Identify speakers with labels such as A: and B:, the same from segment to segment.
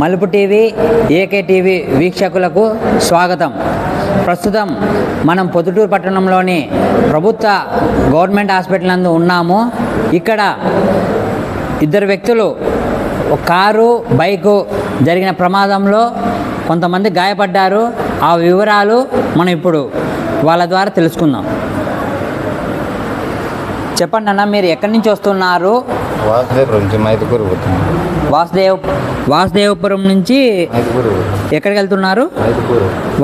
A: మలుపు TV AK TV వీక్షకులకు స్వాగతం. ప్రస్తుతం మనం పొద్దుటూరు పట్టణంలోని ప్రభుత్వ గవర్నమెంట్ హాస్పిటల్ నందు ఉన్నాము. ఇక్కడ ఇద్దరు వ్యక్తులు ఒక కారు బైకు జరిగిన ప్రమాదంలో కొంతమంది గాయపడ్డారు. ఆ వివరాలు మనం ఇప్పుడు వాళ్ళ ద్వారా తెలుసుకుందాం. చెప్పండి అన్న మీరు ఎక్కడి నుంచి వస్తున్నారు?
B: వాసుదేవ్ నుంచి మైదుకూరు పోతున్నాను
A: వాసుదేవ్ వాసుదేవపురం నుంచి ఎక్కడికి వెళ్తున్నారు?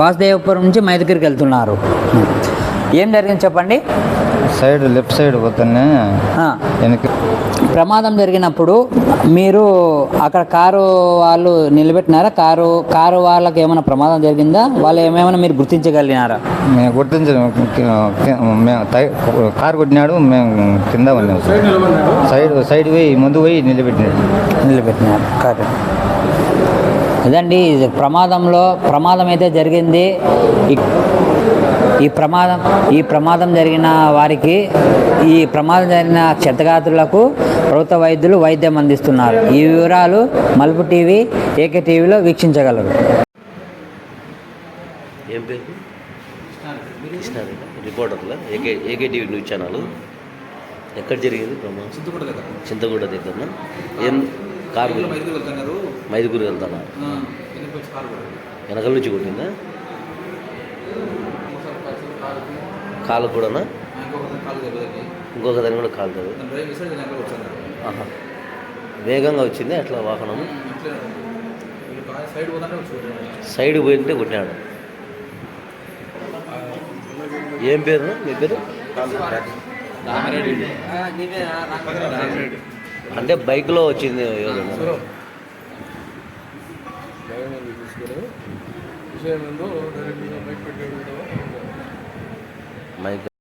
A: వాసుదేవపురం నుంచి మైదుగిరికి వెళ్తున్నారు. ఏం జరిగింది చెప్పండి?
B: సైడ్ లెఫ్ట్ సైడ్ పోతేనే వెనక
A: ప్రమాదం జరిగినప్పుడు మీరు అక్కడ కారు వాళ్ళు నిలబెట్టినారా? కారు కారు వాళ్ళకి ఏమైనా ప్రమాదం జరిగిందా? వాళ్ళు ఏమేమైనా మీరు గుర్తించగలిగినారా?
B: మేము గుర్తించాము మేము కారు కొట్టినాడు మేము కింద ఉన్నాం సైడ్ సైడ్ పోయి ముందు పోయి నిలబెట్టినాడు.
A: నిలబెట్టినారు. కారు అదండి ఇది ప్రమాదంలో ప్రమాదం అయితే జరిగింది. ఈ- ఈ ప్రమాదం ఈ ప్రమాదం జరిగిన వారికి ఈ ప్రమాదం జరిగిన క్షతగాతులకు ప్రభుత్వ వైద్యులు వైద్యం అందిస్తున్నారు. ఈ వివరాలు మలుపు టీవీ ఏకే టీవీలో వీక్షించగలరు.
C: ఏం పేరు? రిపోర్టర్లా? AK AK TV news channel? ఎక్కడ జరిగింది? ప్రమాదం
D: చింతపూడ దగ్గర.
C: చింతగూడ దగ్గర ఏం కారు?
D: మైదుగురు
C: వెళ్తానా వెనకాల నుంచి కొట్టిందా? కాలు కూడానా?
D: ఇంకొక కాలు
C: దాన్ని కూడా
D: వచ్చాను
C: ఆహా. వేగంగా వచ్చింది అట్లా వాహనం? సైడ్ పోయింటే కొట్టినాడు. ఏం పేరు? మీ పేరు? అంటే బైక్లో వచ్చింది ఎవరైనా
D: విషయం ఏందో డైరెక్ట్గా బయట పెట్టాడు
C: మైక్